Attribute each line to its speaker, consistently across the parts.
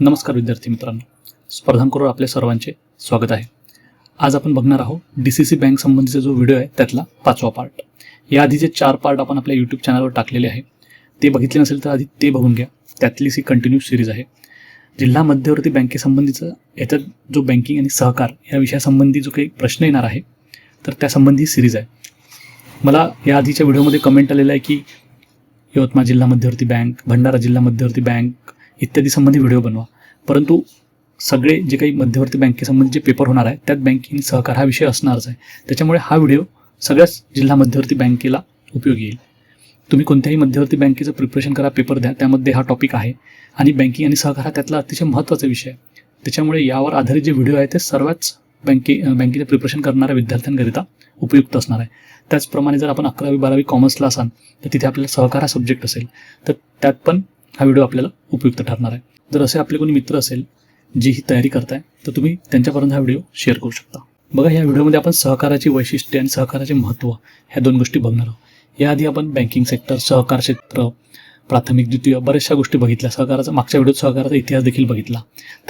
Speaker 1: नमस्कार विद्यार्थी मित्रांनो. स्पर्धांकरून आपल्या सर्वांचे स्वागत आहे. आज आपण बघणार आहोत डी सी सी बँक संबंधीचा जो व्हिडिओ आहे त्यातला पाचवा पार्ट या आधीचे चार पार्ट आपण आपल्या यूट्यूब चॅनलवर टाकलेले आहे. ते बघितले नसेल तर आधी ते बघून घ्या. त्यातलीच ही कंटिन्यू सिरीज आहे. जिल्हा मध्यवर्ती बँकेसंबंधीचं याच्यात जो बँकिंग आणि सहकार या विषयासंबंधी जो काही प्रश्न येणार आहे तर त्यासंबंधी सिरीज आहे. मला या आधीच्या व्हिडिओमध्ये कमेंट आलेलं आहे की यवतमाळ जिल्हा मध्यवर्ती बँक भंडारा जिल्हा मध्यवर्ती बँक इत्यादी संबंधी व्हिडिओ बनवा. परंतु सगळे जे काही मध्यवर्ती बँकेसंबंधी जे पेपर होणार आहे त्यात बँकिंग सहकार हा विषय असणारच आहे. त्याच्यामुळे हा व्हिडिओ सगळ्याच जिल्हा मध्यवर्ती बँकेला उपयोगी येईल. तुम्ही कोणत्याही मध्यवर्ती बँकेचं प्रिपरेशन करा पेपर द्या त्यामध्ये हा टॉपिक आहे. आणि बँकिंग आणि सहकार हा त्यातला अतिशय महत्त्वाचा विषय आहे. त्याच्यामुळे यावर आधारित जे व्हिडिओ आहे ते सर्वच बँके बँकेचे प्रिपरेशन करणाऱ्या विद्यार्थ्यांकरिता उपयुक्त असणार आहे. त्याचप्रमाणे जर आपण अकरावी बारावी कॉमर्सला असाल तर तिथे आपल्याला सहकार हा सब्जेक्ट असेल. तर त्यात पण हा व्हिडिओ आपल्याला उपयुक्त ठरणार आहे. जर असे आपले कोणी मित्र असेल जी ही तयारी करताय तर तुम्ही त्यांच्यापर्यंत हा व्हिडिओ शेअर करू शकता. बघा या व्हिडिओमध्ये आपण सहकाराची वैशिष्ट्ये आणि सहकाराचे महत्त्व ह्या दोन गोष्टी बघणार आहोत. याआधी आपण बँकिंग सेक्टर सहकार क्षेत्र प्राथमिक द्वितीय बऱ्याचशा गोष्टी बघितल्या. सहकाराचा मागच्या व्हिडिओत सहकाराचा इतिहास देखील बघितला.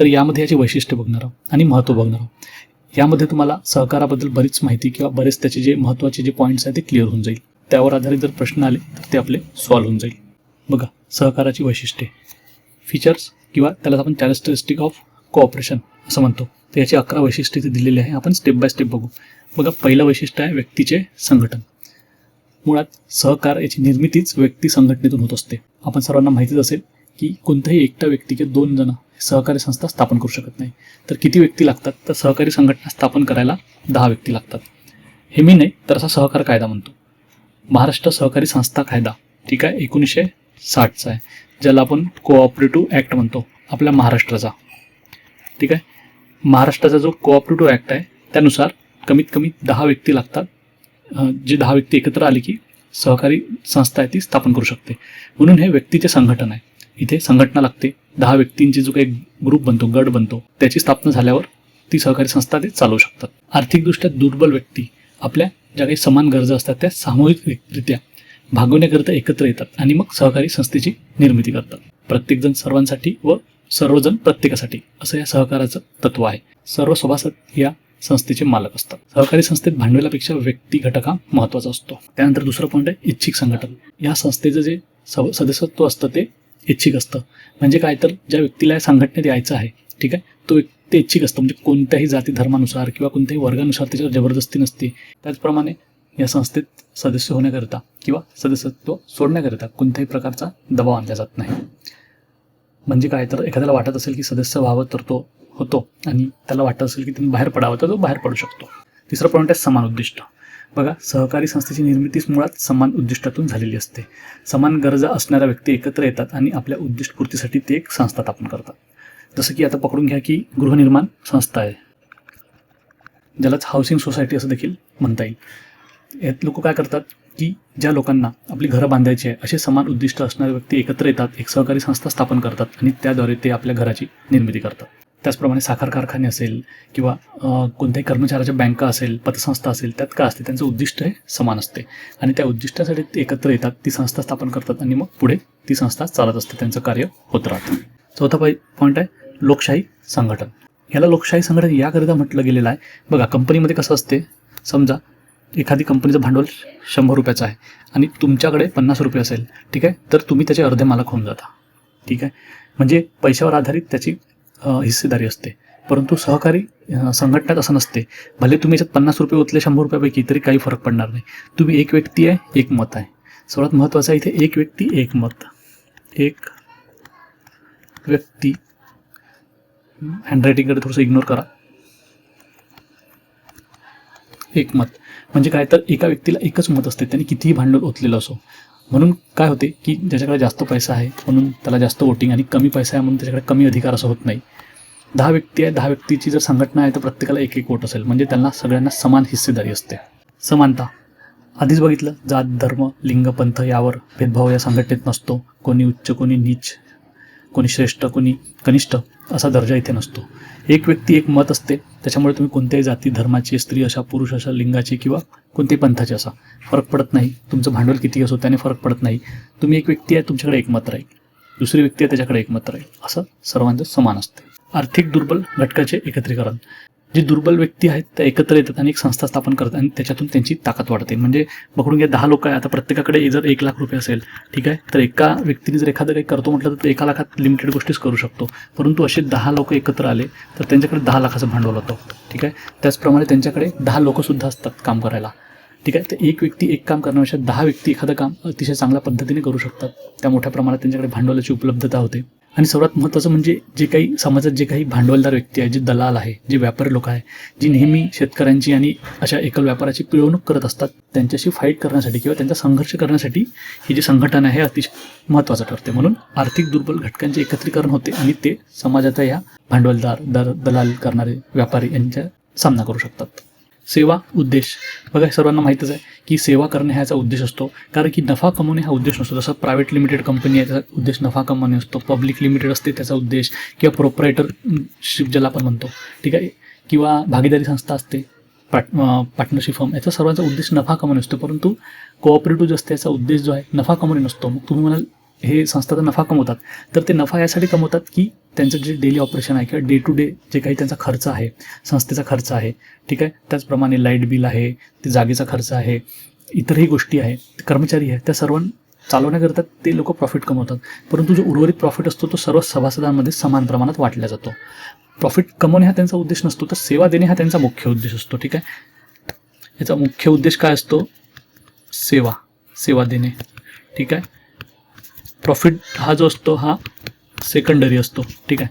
Speaker 1: तर यामध्ये याची वैशिष्ट्य बघणार आहोत आणि महत्त्व बघणार आहोत. यामध्ये तुम्हाला सहकाराबद्दल बरीच माहिती किंवा बरेच त्याचे जे महत्त्वाचे जे पॉईंट्स आहेत ते क्लिअर होऊन जाईल. त्यावर आधारित जर प्रश्न आले तर ते आपले सॉल्व्ह होऊन जाईल. बघा सहकाराची वैशिष्ट्ये. फीचर्स किंवा त्याला आपण कॅरेक्टरिस्टिक ऑफ कोऑपरेशन असं म्हणतो. तर याची अकरा वैशिष्ट्ये इथे दिलेली आहे. आपण स्टेप बाय स्टेप बघू. बघा पहिलं वैशिष्ट्य आहे व्यक्तीचे संघटन. मुळात सहकार याची निर्मितीच व्यक्ती संघटनेतून होत असते. आपण सर्वांना माहितीच असेल की कोणत्याही एकटा व्यक्ती किंवा दोन जण सहकारी संस्था स्थापन करू शकत नाही. तर किती व्यक्ती लागतात? तर सहकारी संघटना स्थापन करायला दहा व्यक्ती लागतात. हे मी नाही तर असा सहकार कायदा म्हणतो. महाराष्ट्र सहकारी संस्था कायदा. ठीक आहे? एकोणीसशे साठचा आहे ज्याला आपण कोऑपरेटिव्ह ॲक्ट म्हणतो आपल्या महाराष्ट्राचा. ठीक आहे? महाराष्ट्राचा जो कोऑपरेटिव्ह ॲक्ट आहे त्यानुसार कमीत कमी दहा व्यक्ती लागतात जे दहा व्यक्ती एकत्र आली की सहकारी संस्था आहे ती स्थापन करू शकते. म्हणून हे व्यक्तीचे संघटन आहे. इथे संघटना लागते. दहा व्यक्तींची जो काही ग्रुप बनतो गट बनतो त्याची स्थापना झाल्यावर ती सहकारी संस्था ते चालवू शकतात. आर्थिकदृष्ट्या दुर्बल व्यक्ती आपल्या ज्या काही समान गरजा असतात त्या सामूहिकरित्या भागवण्याकरिता एकत्र येतात आणि मग सहकारी संस्थेची निर्मिती करतात. प्रत्येकजण सर्वांसाठी व सर्वजण प्रत्येकासाठी असं या सहकाराचं तत्व आहे. सर्व सभासद या संस्थेचे मालक असतात. सहकारी संस्थेत भांडवलापेक्षा व्यक्ती घटक हा महत्त्वाचा असतो. त्यानंतर दुसरं पॉईंट आहे इच्छिक संघटन. या संस्थेचं जे सदस्यत्व असतं ते इच्छिक असतं. म्हणजे काय तर ज्या व्यक्तीला या संघटनेत यायचं आहे ठीक आहे तो व्यक्ती ते इच्छिक असतं. म्हणजे कोणत्याही जाती धर्मानुसार किंवा कोणत्याही वर्गानुसार त्याच्यावर जबरदस्ती नसते. त्याचप्रमाणे या संस्थेत सदस्य होण्याकरिता किंवा सदस्यत्व सोडण्याकरिता कोणत्याही प्रकारचा दबाव आणला जात नाही. म्हणजे काय? तर एखाद्याला वाटत असेल की सदस्य व्हावं तर तो होतो आणि त्याला वाटत असेल की त्यांनी बाहेर पडावं तर तो बाहेर पडू शकतो. तिसरं पॉईंट आहे समान उद्दिष्ट. बघा सहकारी संस्थेची निर्मितीच मुळात समान उद्दिष्टातून झालेली असते. समान गरजा असणाऱ्या व्यक्ती एकत्र येतात आणि आपल्या उद्दिष्टपूर्तीसाठी ते एक संस्था स्थापन करतात. जसं की आता पकडून घ्या की गृहनिर्माण संस्था आहे. ज्यालाच हाऊसिंग सोसायटी असं देखील म्हणता येईल. यात लोक काय करतात की ज्या लोकांना आपली घरं बांधायची आहे असे समान उद्दिष्ट असणारे व्यक्ती एकत्र येतात एक सहकारी संस्था स्थापन करतात आणि त्याद्वारे ते आपल्या घराची निर्मिती करतात. त्याचप्रमाणे साखर कारखाने असेल किंवा कोणत्याही कर्मचाऱ्याच्या बँका असेल पतसंस्था असेल त्यात काय असते? त्यांचं उद्दिष्ट हे समान असते. आणि त्या उद्दिष्टासाठी ते एकत्र येतात ती संस्था स्थापन करतात आणि मग पुढे ती संस्था चालत असते त्यांचं कार्य होत राहतं. चौथा पॉईंट आहे लोकशाही संघटन. याला लोकशाही संघटन याकरिता म्हटलं गेलेलं आहे. बघा कंपनीमध्ये कसं असते? समजा एखादी कंपनीचं भांडवल शंभर रुपयाचं आहे आणि तुमच्याकडे पन्नास रुपये असेल ठीक आहे? तर तुम्ही त्याचे अर्धे मालक होऊन जाता ठीक आहे? म्हणजे पैशावर आधारित त्याची हिस्सेदारी असते. परंतु सहकारी संघटनेत असं नसते. भले तुम्ही याच्यात पन्नास रुपये ओतले शंभर रुपयापैकी तरी काही फरक पडणार नाही. तुम्ही एक व्यक्ती आहे एक मत आहे. सर्वात महत्त्वाचं आहे इथे एक व्यक्ती एक मत. एक व्यक्ती. हँडरायटिंगकडे थोडंसं इग्नोर करा. एक मत. म्हणजे काय तर एका व्यक्तीला एकच मत असते त्यांनी कितीही भांडवल ओतलेलं असो. म्हणून काय होते की ज्याच्याकडे जास्त पैसा आहे म्हणून त्याला जास्त वोटिंग आणि कमी पैसा आहे म्हणून त्याच्याकडे कमी अधिकार असं होत नाही. दहा व्यक्ती आहे दहा व्यक्तीची जर संघटना आहे तर प्रत्येकाला एक एक वोट असेल. म्हणजे त्यांना सगळ्यांना समान हिस्सेदारी असते. समानता. आधीच बघितलं जात धर्म लिंग पंथ यावर भेदभाव या संघटनेत नसतो. कोणी उच्च कोणी नीच कोणी श्रेष्ठ कोणी कनिष्ठ असा दर्जा इथे नसतो. एक व्यक्ती एक मत असते त्याच्यामुळे तुम्ही कोणत्याही जाती धर्माची स्त्री अशा पुरुष अशा लिंगाची किंवा कोणत्याही पंथाची असा फरक पडत नाही. तुमचं भांडवल किती असो त्याने फरक पडत नाही. तुम्ही एक व्यक्ती आहे तुमच्याकडे एकमत राहील दुसरी व्यक्ती आहे त्याच्याकडे एकमत राहील असं सर्वांचं समान असते. आर्थिक दुर्बल घटकाचे एकत्रीकरण. जे दुर्बल व्यक्ती आहेत त्या एकत्र येतात आणि एक संस्था स्थापन करतात आणि त्याच्यातून त्यांची ताकद वाढते. म्हणजे पकडून घ्या दहा लोक आहे आता प्रत्येकाकडे जर एक लाख रुपये असेल ठीक आहे? तर एका व्यक्तीने जर एखादं काही करतो म्हटलं तर एका लाखात लिमिटेड गोष्टीच करू शकतो. परंतु असे दहा लोक एकत्र आले तर त्यांच्याकडे दहा लाखाचं भांडवल होतं ठीक आहे? त्याचप्रमाणे त्यांच्याकडे दहा लोकसुद्धा असतात काम करायला ठीक आहे? तर एक व्यक्ती एक काम करण्यापेक्षा दहा व्यक्ती एखादं काम अतिशय चांगल्या पद्धतीने करू शकतात. त्या मोठ्या प्रमाणात त्यांच्याकडे भांडवलाची उपलब्धता होते. आणि सर्वात महत्त्वाचं म्हणजे जे काही समाजात जे काही भांडवलदार व्यक्ती आहे जे दलाल आहे जे व्यापारी लोक आहे जी नेहमी शेतकऱ्यांची आणि अशा एकल व्यापाराची पिळवणूक करत असतात त्यांच्याशी फाईट करण्यासाठी किंवा त्यांचा संघर्ष करण्यासाठी ही जी संघटन आहे हे अतिशय महत्त्वाचं ठरते. म्हणून आर्थिक दुर्बल घटकांचे एकत्रीकरण होते आणि ते समाजाच्या या भांडवलदार दर दलाल करणारे व्यापारी यांच्या सामना करू शकतात. सेवा उद्देश. बघा सर्वांना माहीतच आहे की सेवा करणे ह्याचा उद्देश असतो. कारण की नफा कमवणे हा उद्देश नसतो. जसं प्रायव्हेट लिमिटेड कंपनी आहे त्याचा उद्देश नफा कमवणे असतो. पब्लिक लिमिटेड असते त्याचा उद्देश. किंवा प्रोपरायटरशिप ज्याला आपण म्हणतो. ठीक आहे? किंवा भागीदारी संस्था असते पार्ट पार्टनरशिप फर्म याचा सर्वांचा उद्देश नफा कमवणे असतो. परंतु कोऑपरेटिव्ह जो असते याचा उद्देश जो आहे नफा कमवणे नसतो. मग तुम्ही म्हणाल हे संस्था नफा कमवतात. तर ते नफा यासाठी कमवतात की त्यांचं जे डेली ऑपरेशन आहे किंवा डे टू डे जे काही त्यांचा खर्च आहे संस्थेचा खर्च आहे ठीक आहे? त्याचप्रमाणे लाइट बिल आहे ते जागेचा खर्च आहे इतरही गोष्टी आहे कर्मचारी आहे त्या सर्व चालवण्याकरता ते लोक प्रॉफिट कमवतात. परंतु जो उर्वरित प्रॉफिट असतो तो सर्व सभासदांमध्ये समान प्रमाणात वाटला जातो. प्रॉफिट कमवणे हा त्यांचा उद्देश नसतो तर सेवा देणे हा त्यांचा मुख्य उद्देश असतो ठीक आहे? याचा मुख्य उद्देश काय असतो? सेवा सेवा देणे ठीक आहे? प्रॉफिट हा जो असतो हा सेकंडरी असतो. ठीक आहे?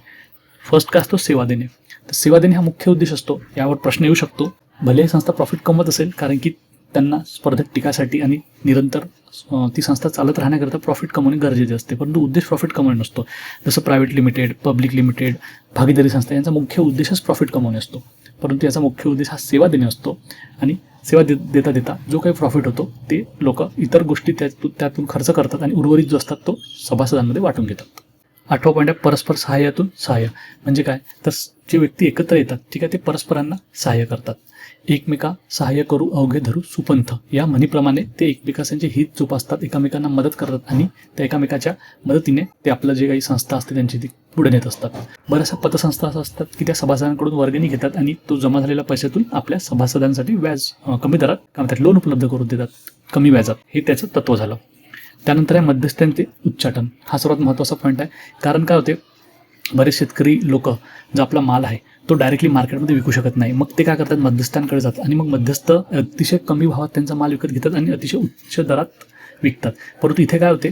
Speaker 1: फर्स्ट काय असतो? सेवा देणे. तर सेवा देणे हा मुख्य उद्देश असतो. यावर प्रश्न येऊ शकतो. भले ही संस्था प्रॉफिट कमवत असेल कारण की त्यांना स्पर्धक टिकासाठी आणि निरंतर ती संस्था चालत राहण्याकरता प्रॉफिट कमवणे गरजेचे असते. परंतु उद्देश प्रॉफिट कमवणे नसतो. जसं प्रायव्हेट लिमिटेड पब्लिक लिमिटेड भागीदारी संस्था यांचा मुख्य उद्देशच प्रॉफिट कमवणे असतो. परंतु याचा मुख्य उद्देश हा सेवा देणे असतो आणि सेवा दे देता देता जो काही प्रॉफिट होतो ते लोक इतर गोष्टी त्यातून त्यातून खर्च करतात आणि उर्वरित जो असतात तो सभासदांमध्ये वाटून घेतात. आठवा पॉईंट आहे परस्पर सहाय्यातून सहाय्य. म्हणजे काय? तर जे व्यक्ती एकत्र येतात ठीक आहे ते परस्परांना सहाय्य करतात. एकमेका सहाय्य करू अवघे धरू सुपंथ. या म्हणीप्रमाणे ते एकमेकांचे हित जोपासतात एकमेकांना मदत करतात आणि त्या एकामेकाच्या मदतीने ते आपलं जे काही संस्था असते त्यांची ती पुढे नेत असतात. बऱ्याचशा पतसंस्था असं असतात की त्या सभासदांकडून वर्गणी घेतात आणि तो जमा झालेल्या पैशातून आपल्या सभासदांसाठी व्याज कमी दरात काय म्हणतात लोन उपलब्ध करून देतात. कमी व्याजात. हे त्याचं तत्व झालं. त्यानंतर आहे मध्यस्थांचे उच्चाटन. हा सर्वात महत्त्वाचा पॉईंट आहे. कारण काय होते? बरेच शेतकरी लोक जो आपला माल आहे तो डायरेक्टली मार्केटमध्ये विकू शकत नाही. मग ते काय करतात? मध्यस्थांकडे जातात. आणि मग मध्यस्थ अतिशय कमी भावात त्यांचा माल विकत घेतात आणि अतिशय उच्च दरात विकतात. परंतु इथे काय होते?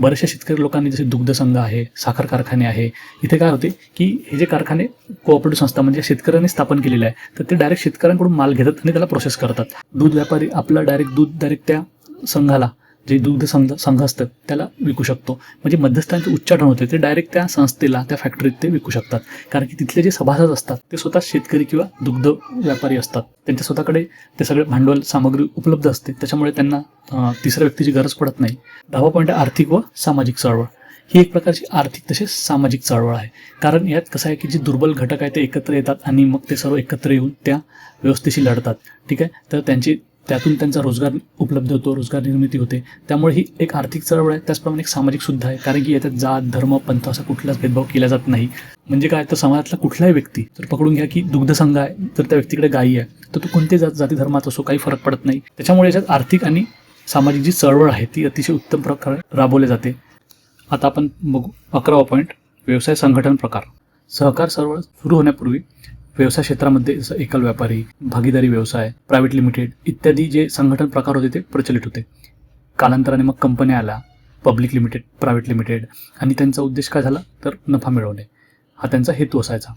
Speaker 1: बऱ्याचशा शेतकरी लोकांनी जसे दुग्ध संघ आहे साखर कारखाने आहे इथे काय होते की हे जे कारखाने कोऑपरेटिव्ह संस्था म्हणजे शेतकऱ्यांनी स्थापन केलेले आहे तर ते डायरेक्ट शेतकऱ्यांकडून माल घेतात आणि त्याला प्रोसेस करतात. दूध व्यापारी आपलं डायरेक्ट दूध डायरेक्ट त्या संघाला जे दुग्ध संघ संघ असतं त्याला विकू शकतो. म्हणजे मध्यस्थांचे उच्चाटन होते ते डायरेक्ट त्या संस्थेला त्या फॅक्टरीत ते विकू शकतात. कारण की तिथले जे सभासद असतात ते स्वतः शेतकरी किंवा दुग्ध व्यापारी असतात. त्यांच्या स्वतःकडे ते सगळे भांडवल सामग्री उपलब्ध असते. त्याच्यामुळे त्यांना तिसऱ्या व्यक्तीची गरज पडत नाही. दहावा पॉईंट आर्थिक व सामाजिक चळवळ. ही एक प्रकारची आर्थिक तसेच सामाजिक चळवळ आहे. कारण यात कसं आहे की जे दुर्बल घटक आहे ते एकत्र येतात आणि मग ते सर्व एकत्र येऊन त्या व्यवस्थेशी लढतात. ठीक आहे? तर त्यांची त्यातून त्यांचा रोजगार उपलब्ध होतो रोजगार निर्मिती होते. त्यामुळे ही एक आर्थिक चळवळ आहे त्याचप्रमाणे एक सामाजिक सुद्धा आहे. कारण की याच्यात जात धर्म पंथ असा कुठलाच भेदभाव केला जात नाही. म्हणजे काय तर समाजातला कुठलाही व्यक्ती जर पकडून घ्या की दुग्ध संघ आहे तर त्या व्यक्तीकडे गायी आहे तर तो कोणत्याही जात जाती धर्मात असो काही फरक पडत नाही. त्याच्यामुळे याच्यात आर्थिक आणि सामाजिक जी चळवळ आहे ती अतिशय उत्तम प्रकारे राबवली जाते. आता आपण बघू अकरावा पॉईंट व्यवसाय संघटन प्रकार. सहकार चळवळ सुरू होण्यापूर्वी व्यवसाय क्षेत्रामध्ये जसं एकल व्यापारी भागीदारी व्यवसाय प्रायव्हेट लिमिटेड इत्यादी जे संघटन प्रकार होते ते प्रचलित होते. कालांतराने मग कंपन्या आल्या पब्लिक लिमिटेड प्रायव्हेट लिमिटेड आणि त्यांचा उद्देश काय झाला? तर नफा मिळवणे. हा त्यांचा हेतू असायचा.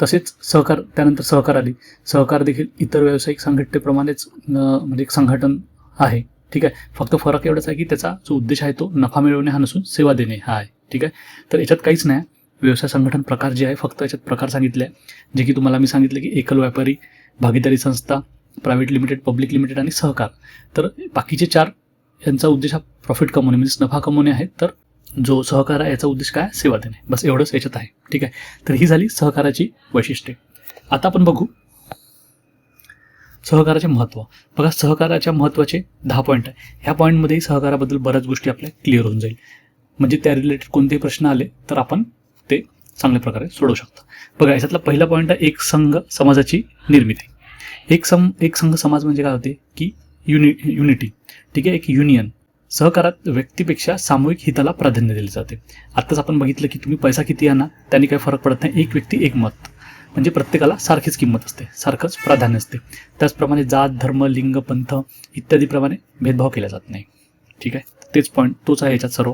Speaker 1: तसेच सहकार त्यानंतर सहकार आली. सहकार देखील इतर व्यावसायिक संघटनेप्रमाणेच म्हणजे एक संघटन आहे. ठीक आहे? फक्त फरक एवढाच आहे की त्याचा जो उद्देश आहे तो नफा मिळवणे हा नसून सेवा देणे हा आहे. ठीक आहे? तर याच्यात काहीच नाही. व्यवसाय संघटन प्रकार जे आहे फक्त याच्यात प्रकार सांगितले आहे. जे की तुम्हाला मी सांगितलं की एकल व्यापारी भागीदारी संस्था प्रायव्हेट लिमिटेड पब्लिक लिमिटेड आणि सहकार. तर बाकीचे चार यांचा उद्देश हा प्रॉफिट कमवणे म्हणजे नफा कमवणे आहे तर जो सहकार आहे याचा उद्देश काय? सेवा देणे. बस एवढंच याच्यात आहे. ठीक आहे? तर ही झाली सहकाराची वैशिष्ट्ये. आता आपण बघू सहकाराचे महत्त्व बघा सहकाराच्या महत्त्वाचे दहा पॉईंट आहे. ह्या पॉईंटमध्येही सहकाराबद्दल बऱ्याच गोष्टी आपल्या क्लिअर होऊन जाईल. म्हणजे त्या रिलेटेड कोणतेही प्रश्न आले तर आपण ते चांगल्या प्रकारे सोडवू शकता बघा याच्यातला पहिला पॉईंट आहे एक संघ समाजाची निर्मिती. एक सम एक संघ समाज म्हणजे काय होते? की युनि युनिटी ठीक आहे? एक युनियन सहकारात व्यक्तीपेक्षा सामूहिक हिताला प्राधान्य दिले जाते. आत्ताच आपण बघितलं की तुम्ही पैसा किती आणा त्यांनी काही फरक पडत नाही. एक व्यक्ती एक मत. म्हणजे प्रत्येकाला सारखीच किंमत असते. सारखंच प्राधान्य असते. त्याचप्रमाणे जात धर्म लिंग पंथ इत्यादीप्रमाणे भेदभाव केला जात नाही. ठीक आहे? तेच पॉईंट तोच आहे याच्यात सर्व.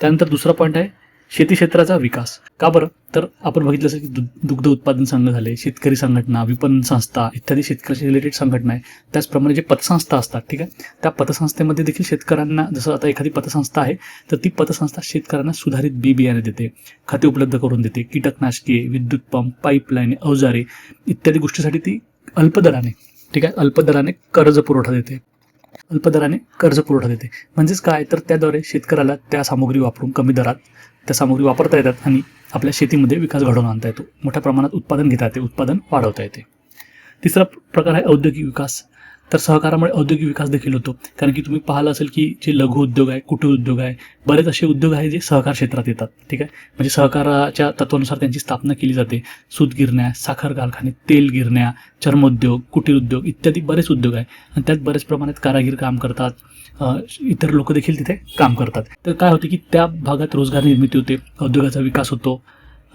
Speaker 1: त्यानंतर दुसरा पॉईंट आहे शेती क्षेत्राचा विकास. का बरं? तर आपण बघितलं असेल की दु- दुग्ध उत्पादन संघ झाले शेतकरी संघटना विपणन संस्था इत्यादी शेतकऱ्याशी रिलेटेड संघटना आहे. त्याचप्रमाणे जे पतसंस्था असतात ठीक आहे? त्या पतसंस्थेमध्ये देखील शेतकऱ्यांना जसं आता एखादी पतसंस्था आहे तर ती पतसंस्था शेतकऱ्यांना सुधारित बी बियाणे देते खते उपलब्ध करून देते कीटकनाशके विद्युत पंप पाईपलाईन अवजारे इत्यादी गोष्टीसाठी ती अल्पदराने ठीक आहे? अल्पदराने कर्ज पुरवठा देते. अल्पदराने कर्ज पुरवठा देते. म्हणजेच काय? तर त्याद्वारे शेतकऱ्याला त्या सामुग्री वापरून कमी दरात त्या सामुग्री वापरता येतात आणि आपल्या शेतीमध्ये विकास घडवून आणता येतो. मोठ्या प्रमाणात उत्पादन घेता येते उत्पादन वाढवता येते. तिसरा प्रकार आहे औद्योगिक विकास. तर सहकारामुळे औद्योगिक विकास देखील होतो. कारण की तुम्ही पाहिलं असेल की जे लघु उद्योग आहे कुटीर उद्योग आहे बरेच असे उद्योग आहे जे सहकार क्षेत्रात येतात. ठीक आहे? म्हणजे सहकाराच्या तत्वानुसार त्यांची स्थापना केली जाते. सूत गिरण्या साखर कारखाने तेल गिरण्या चर्मोद्योग कुटीर उद्योग इत्यादी बरेच उद्योग आहे आणि त्यात बरेच प्रमाणात कारागीर काम करतात. इतर लोक देखील तिथे काम करतात. तर काय होते की त्या भागात रोजगार निर्मिती होते औद्योगाचा विकास होतो.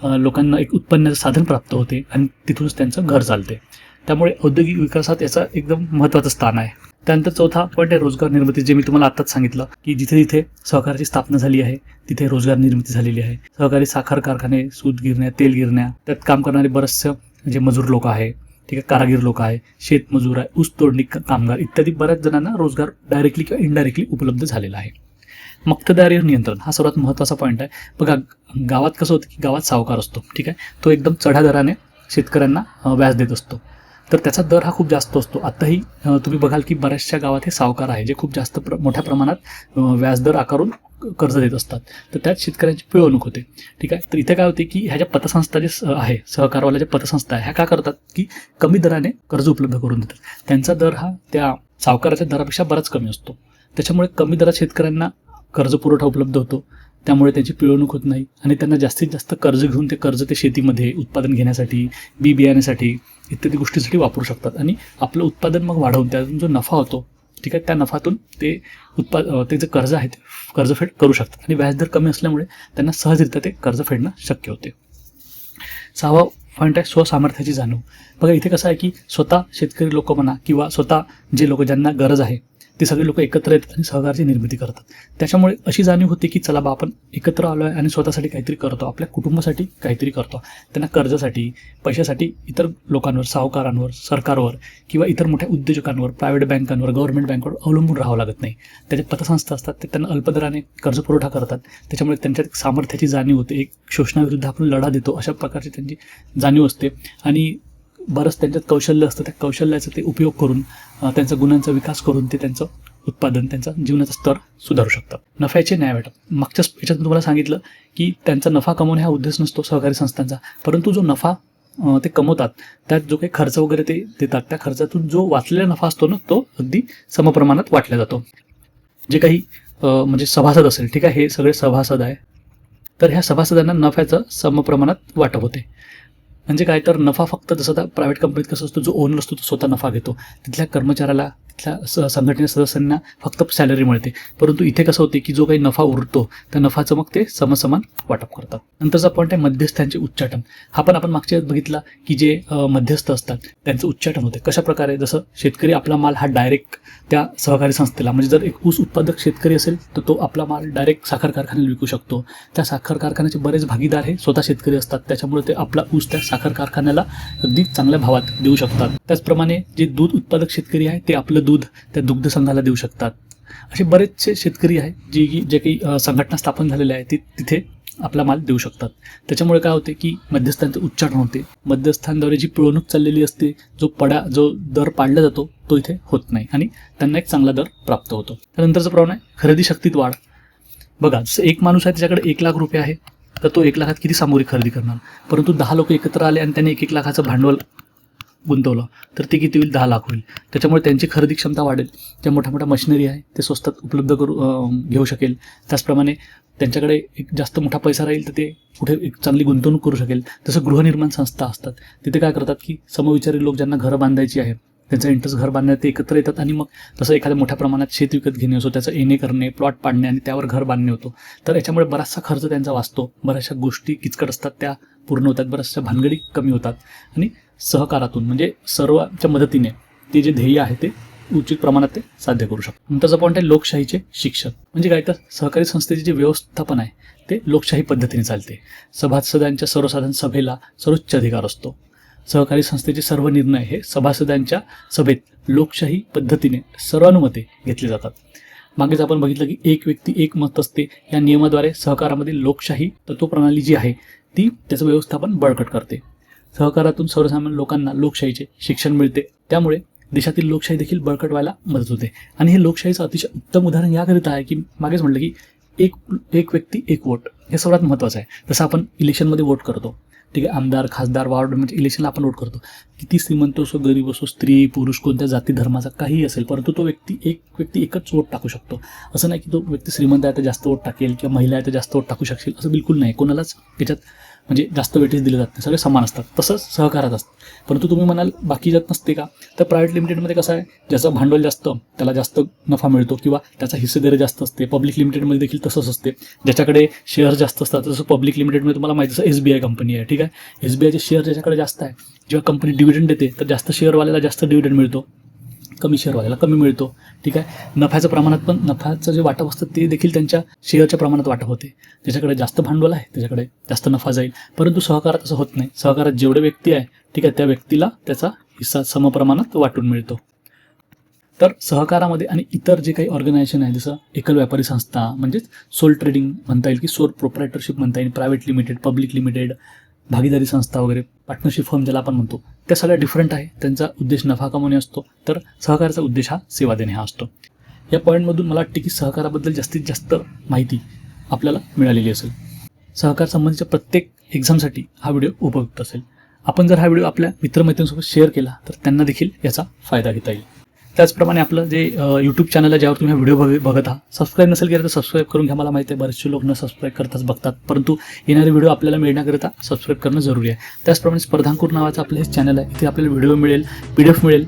Speaker 1: लोकांना एक उत्पन्नाचं साधन प्राप्त होते आणि तिथूनच त्यांचं घर चालते. त्यामुळे औद्योगिक विकासात याचा एकदम महत्त्वाचं स्थान आहे. त्यानंतर चौथा पॉईंट आहे रोजगार निर्मिती जे मी तुम्हाला आत्ताच सांगितलं की जिथे जिथे सहकाराची स्थापना झाली आहे तिथे रोजगार निर्मिती झालेली आहे. सहकारी साखर कारखाने सूत गिरण्या तेल गिरण्या त्यात काम करणारे बरेचसे जे मजूर लोक आहे ठीक आहे कारागीर लोक आहे शेतमजूर आहे ऊस तोडणी कामगार इत्यादी बऱ्याच जणांना रोजगार डायरेक्टली किंवा इनडायरेक्टली उपलब्ध झालेला आहे. मक्तदारी नियंत्रण हा सर्वात महत्त्वाचा पॉईंट आहे. बघा गावात कसं होतं की गावात सावकार असतो ठीक आहे तो एकदम चढ्या दराने शेतकऱ्यांना व्याज देत असतो. तर त्याचा दर हा खूप जास्त असतो. आत्ताही तुम्ही बघाल की बऱ्याचशा गावात हे सावकार आहे जे खूप जास्त प्र मोठ्या प्रमाणात व्याजदर आकारून कर्ज देत असतात. तर त्यात शेतकऱ्यांची पिळवणूक होते. ठीक आहे? तर इथे काय होते की ह्या ज्या पतसंस्था जे स- आहे सहकारवाल्या ज्या पतसंस्था आहे ह्या काय करतात की कमी दराने कर्ज उपलब्ध करून देतात. त्यांचा दर हा त्या सावकाराच्या दरापेक्षा बराच कमी असतो. त्याच्यामुळे कमी दरात शेतकऱ्यांना कर्ज पुरवठा उपलब्ध होतो. त्यामुळे त्यांची पिळवणूक होत नाही आणि त्यांना जास्तीत जास्त कर्ज घेऊन ते कर्ज ते शेतीमध्ये उत्पादन घेण्यासाठी बी बियाण्यासाठी इत्यादी गोष्टीसाठी वापरू शकतात. आणि आपलं उत्पादन मग वाढवून त्यातून जो नफा होतो ठीक आहे त्या नफातून ते उत्पाद ते जे कर्ज आहे ते कर्जफेड करू शकतात. आणि व्याजदर कमी असल्यामुळे त्यांना सहजरित्या ते कर्ज फेडणं शक्य होते. सहावा पॉईंट आहे स्वसामर्थ्याची जाणीव. बघा इथे कसं आहे की स्वतः शेतकरी लोक म्हणा किंवा स्वतः जे लोक ज्यांना गरज आहे ते सगळे लोक एकत्र येतात आणि सहकारची निर्मिती करतात. त्याच्यामुळे अशी जाणीव होते की चला बा आपण एकत्र आलो आहे आणि स्वतःसाठी काहीतरी करतो आपल्या कुटुंबासाठी काहीतरी करतो त्यांना कर्जासाठी पैशासाठी इतर लोकांवर सावकारांवर सरकारवर किंवा इतर मोठ्या उद्योजकांवर प्रायव्हेट बँकांवर गव्हर्नमेंट बँकवर अवलंबून राहावं लागत नाही. त्याचे पतसंस्था असतात ते त्यांना अल्पदराने कर्ज पुरवठा करतात. त्याच्यामुळे त्यांच्यात सामर्थ्याची जाणीव होते. एक शोषणाविरुद्ध आपण लढा देतो अशा प्रकारची त्यांची जाणीव असते. आणि बरंच त्यांच्यात कौशल्य असतं. त्या कौशल्याचा ते उपयोग करून त्यांचा गुणांचा विकास करून ते त्यांचं उत्पादन त्यांचा जीवनाचा स्तर सुधारू शकतात. नफ्याचे न्याय वाटप मागच्या याच्यात मी तुम्हाला सांगितलं की त्यांचा नफा कमवणे हा उद्देश नसतो सहकारी संस्थांचा. परंतु जो नफा ते कमवतात त्यात जो काही खर्च वगैरे ते देतात त्या खर्चातून जो वाचलेला नफा असतो ना तो अगदी समप्रमाणात वाटला जातो. जे काही म्हणजे सभासद असेल ठीक आहे हे सगळे सभासद आहे तर ह्या सभासदांना नफ्याचं समप्रमाणात वाटप होते. म्हणजे काय तर नफा फक्त जसं प्रायव्हेट कंपनीत कसं असतो जो ओनर असतो तो स्वतः नफा घेतो. तिथल्या कर्मचाऱ्याला तिथल्या स संघटने सदस्यांना फक्त सॅलरी मिळते. परंतु इथे कसं होते की जो काही नफा उरतो त्या नफाचं मग ते समसमान वाटप करतात. नंतरचा पॉईंट आहे मध्यस्थांचे उच्चाटन. हा पण आपण मागच्या बघितला की जे मध्यस्थ असतात त्यांचं उच्चाटन होते. कशा प्रकारे? जसं शेतकरी आपला माल हा डायरेक्ट त्या सहकारी संस्थेला म्हणजे जर एक ऊस उत्पादक शेतकरी असेल तर तो आपला माल डायरेक्ट साखर कारखान्याला विकू शकतो. त्या साखर कारखान्याचे बरेच भागीदार हे स्वतः शेतकरी असतात. त्याच्यामुळे ते आपला ऊस त्या साखर कारखान्याला अगदी चांगल्या भावात देऊ शकतात. त्याचप्रमाणे जे दूध उत्पादक शेतकरी आहे ते आपलं दूध त्या दुग्ध संघाला देऊ शकतात. असे बरेचसे शेतकरी आहेत जे की जे काही संघटना स्थापन झालेल्या आहे ती तिथे आपला माल देऊ शकतात. त्याच्यामुळे काय होते की मध्यस्थांचं उच्चारण होते. मध्यस्थांद्वारे जी पिळवणूक चाललेली असते जो पडा जो दर पाडला जातो तो इथे होत नाही आणि त्यांना एक चांगला दर प्राप्त होतो. त्यानंतरचं प्रमाण आहे खरेदी शक्तीत वाढ. बघा जसं एक माणूस आहे त्याच्याकडे एक लाख रुपये आहे तर तो एक लाखात किती सामग्री खरेदी करणार? परंतु दहा लोक एकत्र आले आणि त्याने एक एक लाखाचं भांडवल गुंतवलं तर ते किती होईल? दहा लाख होईल. त्याच्यामुळे त्यांची खरेदी क्षमता वाढेल. ज्या मोठ्या मोठ्या मशिनरी आहे ते स्वस्तात उपलब्ध करू घेऊ शकेल. त्याचप्रमाणे त्यांच्याकडे एक जास्त मोठा पैसा राहील तर ते कुठे एक चांगली गुंतवणूक करू शकेल. जसं गृहनिर्माण संस्था असतात तिथे काय करतात की समविचारी लोक ज्यांना घरं बांधायची आहे त्यांचा इंटरेस्ट घर बांधण्यात ते एकत्र येतात आणि मग तसं एखाद्या मोठ्या प्रमाणात शेत विकत घेणे असो त्याचं येणे करणे प्लॉट पाडणे आणि त्यावर घर बांधणे होतो. तर याच्यामुळे बराचसा खर्च त्यांचा वाचतो. बऱ्याचशा गोष्टी किचकट असतात त्या पूर्ण होतात बऱ्याचशा भानगडी कमी होतात. आणि सहकारातून म्हणजे सर्वांच्या मदतीने ते जे ध्येय आहे ते उचित प्रमाणात ते साध्य करू शकतो नंतरचा पॉईंट आहे लोकशाहीचे शिक्षण. म्हणजे काय तर सहकारी संस्थेचे जे व्यवस्थापन आहे ते लोकशाही पद्धतीने चालते. सभासदांच्या सर्वसाधारण सभेला सर्वोच्च अधिकार असतो. सहकारी संस्थेचे सर्व निर्णय हे सभासदांच्या सभेत लोकशाही पद्धतीने सर्वानुमते घेतले जातात. मागेच आपण बघितलं की एक व्यक्ती एक मत असते या नियमाद्वारे सहकारामधील लोकशाही तत्वप्रणाली जी आहे ती त्याचं व्यवस्थापन बळकट करते. सहकारातून सर्वसामान्य लोकांना लोकशाहीचे शिक्षण मिळते. त्यामुळे देशातील लोकशाही देखील बळकट व्हायला मदत होते. आणि हे लोकशाहीचं अतिशय उत्तम उदाहरण याकरिता आहे की मागेच म्हटलं की एक एक व्यक्ती एक वोट हे सर्वात महत्त्वाचं आहे. जसं आपण इलेक्शनमध्ये वोट करतो ठीक आहे? आमदार खासदार वार्ड म्हणजे इलेक्शनला आपण वोट करतो. किती श्रीमंत असो गरीब असो स्त्री पुरुष कोणत्या जाती धर्माचा काहीही असेल परंतु तो व्यक्ती एक व्यक्ती एकच वोट टाकू शकतो. असं नाही की तो व्यक्ती श्रीमंत आहे तर जास्त वोट टाकेल किंवा महिला आहे तर जास्त वोट टाकू शकशील असं बिलकुल नाही. कोणालाच त्याच्यात म्हणजे जास्त वेटेज दिले जात नाही. सगळे समान असतात. तसंच सहकारात असतं. परंतु तुम्ही म्हणाल बाकी जात नसते का? तर प्रायव्हेट लिमिटेडमध्ये कसं आहे? ज्याचं भांडवल जास्त त्याला जास्त नफा मिळतो किंवा त्याचा हिस्सेदारी जास्त असते. पब्लिक लिमिटेडमध्ये देखील तसंच असते. ज्याच्याकडे शेअर जास्त असतात जसं पब्लिक लिमिटेडमध्ये तुम्हाला माहिती असं एस बी आय कंपनी आहे. ठीक आहे? एस बी आयचे शेअर ज्याच्याकडे जास्त आहे जेव्हा कंपनी डिव्हिडंड देते तर जास्त शेअरवाल्याला जास्त डिव्हिडंड मिळतो. कमी शेअरवाल्याला कमी मिळतो. ठीक आहे? नफ्याच्या प्रमाणात पण नफ्याचं जे वाटप असतं ते देखील त्यांच्या शेअरच्या प्रमाणात वाटप होते. ज्याच्याकडे जास्त भांडवल आहे त्याच्याकडे जास्त नफा जाईल. परंतु सहकारात असं होत नाही. सहकारात जेवढे व्यक्ती आहे ठीक आहे त्या व्यक्तीला त्याचा हिस्सा समप्रमाणात वाटून मिळतो. तर सहकारामध्ये आणि इतर जे काही ऑर्गनायझेशन आहे जसं एकल व्यापारी संस्था म्हणजेच सोल ट्रेडिंग म्हणता येईल की सोल प्रोप्रायटरशिप म्हणता येईल प्रायव्हेट लिमिटेड पब्लिक लिमिटेड भागीदारी संस्था वगैरे पार्टनरशिप फर्म ज्याला आपण म्हणतो त्या सगळ्या डिफरंट आहे. त्यांचा उद्देश नफा कमवणे असतो तर सहकाराचा उद्देश हा सेवा देणे हा असतो. या पॉईंटमधून मला वाटते की सहकाराबद्दल जास्तीत जास्त माहिती आपल्याला मिळालेली असेल. सहकार संबंधीच्या प्रत्येक एक्झामसाठी हा व्हिडिओ उपयुक्त असेल. आपण जर हा व्हिडिओ आपल्या मित्रमैत्रिणींसोबत शेअर केला तर त्यांना देखील याचा फायदा घेता येईल. त्याचप्रमाणे आपलं जे यूट्यूब चॅनल आहे ज्यावर तुम्ही व्हिडिओ बघ बघत आहात. सबस्क्राईब नसेल केलं तर सबस्क्राईब करून घ्या. मला माहिती आहे बरेचसे लोक न सबस्क्राईब करताच बघतात. परंतु येणारे व्हिडिओ आपल्याला मिळण्याकरिता सबस्क्राईब करणं जरुरी आहे. त्याचप्रमाणे स्पर्धांकूर नावाचं आपलं हे चॅनल आहे. इथे आपल्याला व्हिडिओ मिळेल पी डी एफ मिळेल.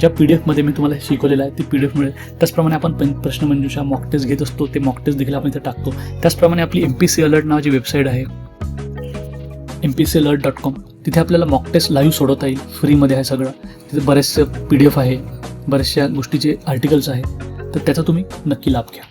Speaker 1: ज्या पी डी एफमध्ये मी तुम्हाला शिकवलेलं आहे ती पी डी एफ मिळेल. त्याचप्रमाणे आपण पण प्रश्नमंजुषा मॉक टेस्ट घेत असतो. ते मॉक टेस्ट देखील आपण इथे टाकतो. त्याचप्रमाणे आपली एम पी सी अलर्ट नावाची वेबसाईट आहे. M P C alert dot com तिथे आपल्याला मॉक टेस्ट लाईव्ह सोडवता येईल. फ्रीमध्ये आहे सगळं. तिथे बरेचसे पी डी एफ आहे. बऱ्याचशा गोष्टीचे आर्टिकल्स आहेत तर त्याचा तुम्ही नक्की लाभ घ्या.